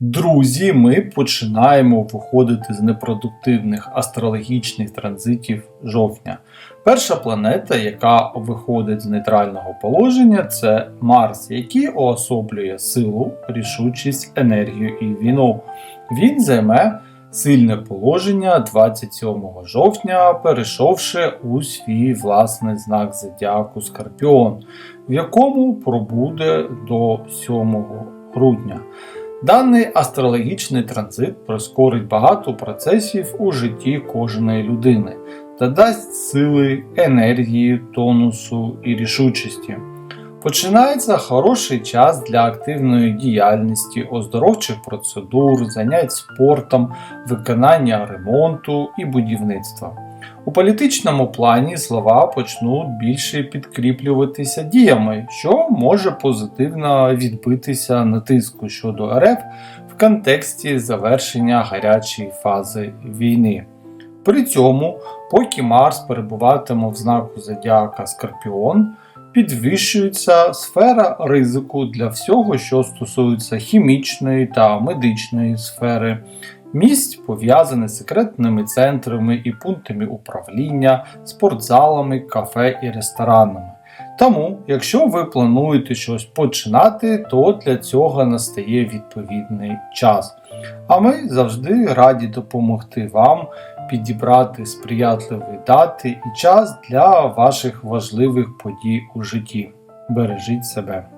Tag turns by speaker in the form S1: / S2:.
S1: Друзі, ми починаємо виходити з непродуктивних астрологічних транзитів жовтня. Перша планета, яка виходить з нейтрального положення, це Марс, який уособлює силу, рішучість, енергію і війну. Він займе сильне положення 27 жовтня, перейшовши у свій власний знак зодіаку Скорпіон, в якому пробуде до 7 грудня. Даний астрологічний транзит прискорить багато процесів у житті кожної людини та дасть сили, енергії, тонусу і рішучості. Починається хороший час для активної діяльності, оздоровчих процедур, занять спортом, виконання ремонту і будівництва. У політичному плані слова почнуть більше підкріплюватися діями, що може позитивно відбитися на тиску щодо РФ в контексті завершення гарячої фази війни. При цьому, поки Марс перебуватиме в знаку Зодіака Скорпіон, підвищується сфера ризику для всього, що стосується хімічної та медичної сфери, місць пов'язаних з секретними центрами і пунктами управління, спортзалами, кафе і ресторанами. Тому, якщо ви плануєте щось починати, то для цього настає відповідний час. А ми завжди раді допомогти вам підібрати сприятливі дати і час для ваших важливих подій у житті. Бережіть себе.